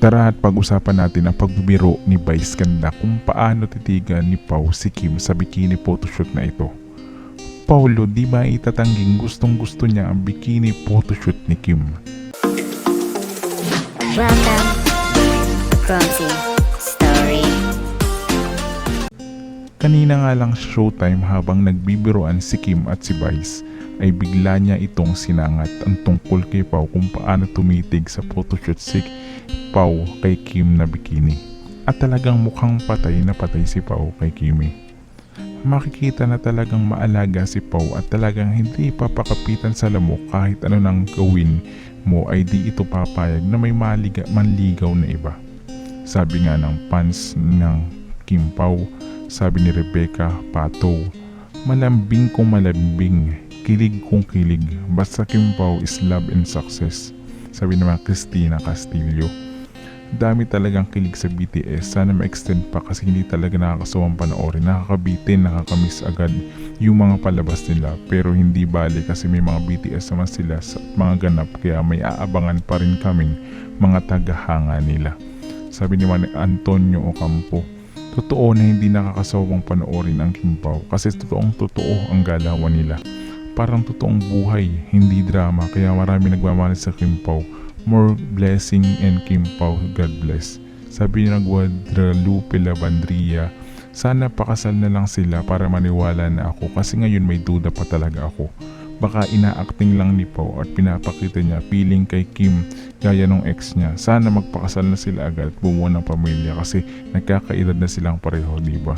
Tara at pag-usapan natin ang pagbibiro ni Vice Ganda kung paano titigan ni Pau si Kim sa bikini photoshoot na ito. Paulo, di ba itatangging gustong gusto niya ang bikini photoshoot ni Kim? Welcome Kanina nga lang showtime habang nagbibiroan si Kim at si Vice ay bigla niya itong sinangat ang tungkol kay Pau kung paano tumitig sa photoshoot si Pau kay Kim na bikini. At talagang mukhang patay na patay si Pau kay Kimi. Makikita na talagang maalaga si Pau at talagang hindi papakapitan sa lamok kahit ano nang gawin mo ay di ito papayag na may maliga, manligaw na iba. Sabi nga ng fans ng Kim Pau, sabi ni Rebecca Pato, malambing kung malambing, kilig kung kilig, basta Kim Pao is love and success. Sabi naman Christina Castillo. Dami talagang kilig sa BTS. Sana ma-extend pa kasi hindi talaga nakakasawang panoorin. Nakakabitin, nakakamiss agad yung mga palabas nila. Pero hindi bali kasi may mga BTS naman sila sa mga ganap kaya may aabangan pa rin kaming mga tagahanga nila. Sabi ni Antonio Ocampo, Totoo na hindi nakakasawang panoorin ang Kim Pao kasi totoong totoo ang galawan nila. Parang totoong buhay, hindi drama kaya marami nagmamahal sa Kim Pao. More blessing and Kim Pao, God bless. Sabi ni Guadalupe Lavandria, sana pakasal na lang sila para maniwala na ako kasi ngayon may duda pa talaga ako. Baka ina-acting lang ni Pao at pinapakita niya feeling kay Kim gaya nung ex niya. Sana magpakasal na sila agad at bumuo ng pamilya kasi nagkakaedad na silang pareho, di ba?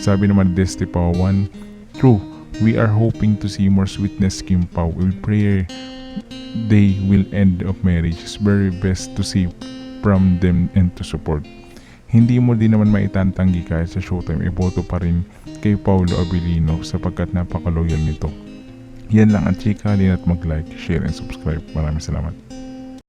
Sabi naman Desti Pawan, True, we are hoping to see more sweetness Kim Pao. We pray they will end of marriage. It's very best to see from them and to support. Hindi mo din naman maitantanggi kahit sa showtime, iboto pa rin kay Paulo Abilino sapagkat napaka-loyal nito. Yan lang ang chika din at mag-like, share, and subscribe. Maraming salamat.